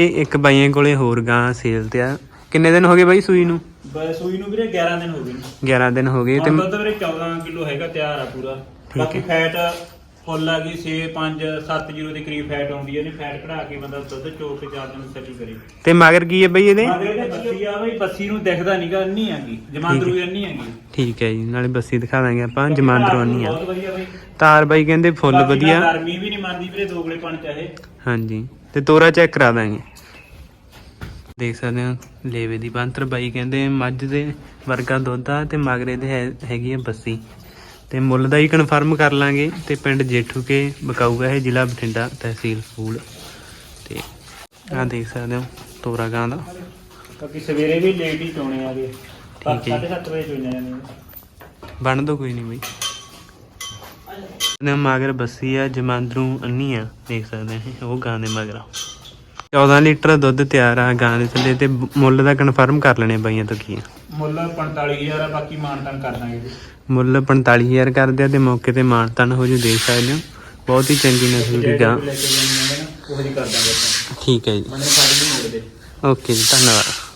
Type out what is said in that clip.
ਇਹ ਇੱਕ ਬਾਈਆਂ ਕੋਲੇ ਹੋਰ ਗਾਂ ਸੇਲ ਤੇ ਆ। ਕਿੰਨੇ ਦਿਨ ਹੋ ਗਏ ਬਾਈ ਸੂਈ ਨੂੰ? ਬਸ ਸੂਈ ਨੂੰ ਵੀਰੇ 11 ਦਿਨ ਹੋ ਗਏ ਨੇ। 11 ਦਿਨ ਹੋ ਗਏ ਤੇ ਦੁੱਧ ਵੀਰੇ 14 ਕਿਲੋ ਹੈਗਾ ਤਿਆਰ ਆ ਪੂਰਾ। ਬਾਕੀ ਫੈਟ ਫੁੱਲ ਆ ਗਈ 6 5 7 ਜ਼ੀਰੋ ਦੇ ਕਰੀਬ ਫੈਟ ਆਉਂਦੀ ਹੈ ਨੇ ਫੈਟ ਕਢਾ ਕੇ ਬੰਦਾ ਦੁੱਧ ਚੋਕ ਕੇ ਚਾਰ ਦਿਨ ਸੈਟਲ ਕਰੇ। ਤੇ ਮਗਰ ਕੀ ਹੈ ਬਾਈ ਇਹਦੇ? ਮਗਰ ਤੇ ਬੱਸੀ ਆ ਬਈ ਬੱਸੀ ਨੂੰ ਦਿਖਦਾ ਨਹੀਂਗਾ ਅੰਨੀ ਆਗੀ ਜਮਾਂਦਰੂ ਅੰਨੀ ਆਗੀ ਠੀਕ ਹੈ ਜੀ ਨਾਲੇ ਬੱਸੀ ਦਿਖਾ ਦਾਂਗੇ ਆਪਾਂ ਜਮਾਂਦਰੋਂ ਨਹੀਂ ਆ। ਤਾਰ ਬਾਈ ਕਹਿੰਦੇ ਫੁੱਲ ਵਧੀਆ। ਗਰਮੀ ਵੀ ਨਹੀਂ ਮੰਨਦੀ ਵੀਰੇ ਦੋਗਲੇ ਪਣ ਚਾਹੇ। ਹਾਂਜੀ ਤੇ ਤੋਰਾ ਚੈੱਕ ਕਰਾ ਦਾਂਗੇ। ਦੇਖ ਸਕਦੇ ਹੋ ਲੇਵੇ ਦੀ ਬੰਤਰ ਬਾਈ ਕਹਿੰਦੇ ਮੱਝ ਦੇ ਵਰਗਾ ਦੁੱਧ ਆ ਤੇ ਮਗਰੇ ਦੇ ਹੈ- ਹੈਗੀ ਆ ਬੱਸੀ। ਤੇ ਮੁੱਲ ਦਾ ਹੀ ਕਨਫਰਮ ਕਰ ਲਾਂਗੇ ਤੇ ਪਿੰਡ ਜੇਠੂ ਕੇ ਬਕਾਊਗਾ ਇਹ ਜ਼ਿਲ੍ਹਾ ਬਠਿੰਡਾ ਤਹਿਸੀਲ ਫੂਲ। ਤੇ ਆਹ ਦੇਖ ਸਕਦੇ ਹੋ ਤੋਰਾ ਗਾਂ ਦਾ। ਕਿਉਂਕਿ ਸਵੇਰੇ ਵੀ ਲੇਟ ਹੀ ਚੋਣੇ ਆਗੇ ਠੀਕ ਹੈ। 7:30 ਵਜੇ ਚੋਣੇ ਜਾਂਦੇ ਨੇ। ਬਣ ਦੋ ਕੋਈ ਨਹੀਂ ਬਈ। ਨੇ ਮਗਰ ਬੱਸੀ ਆ ਜਮਾਂਦਰੂ ਅੰਨੀ ਆ ਦੇਖ ਸਕਦੇ ਆ ਉਹ ਗਾਂ ਦੇ ਮਗਰ। ਆ। 14 ਲੀਟਰ ਦੁੱਧ ਤਿਆਰ ਆ ਗਾਂ ਦੇ ਥੱਲੇ ਤੇ ਮੁੱਲ ਦਾ ਕਨਫਰਮ ਕਰ ਲੈਣੇ ਬਾਈਆਂ ਤੋਂ ਕੀ ਆ। ਮੁੱਲ 45000 ਆ ਬਾਕੀ ਮਾਨਤਨ ਕਰ ਦਾਂਗੇ ਜੀ। ਮੁੱਲ 45000 ਕਰਦੇ ਆ ਤੇ ਮੌਕੇ ਤੇ ਮਾਨਤਨ ਹੋ ਜੂ ਦੇਖ ਸਕਦੇ ਹੋ। ਬਹੁਤ ਹੀ ਚੰਗੀ ਨਸਲ ਦੀ ਗਾਂ। ਉਹ ਜੀ ਕਰ ਦਾਂਗੇ ਠੀਕ ਹੈ ਜੀ। ਦੇ। ਓਕੇ ਜੀ ਧੰਨਵਾਦ।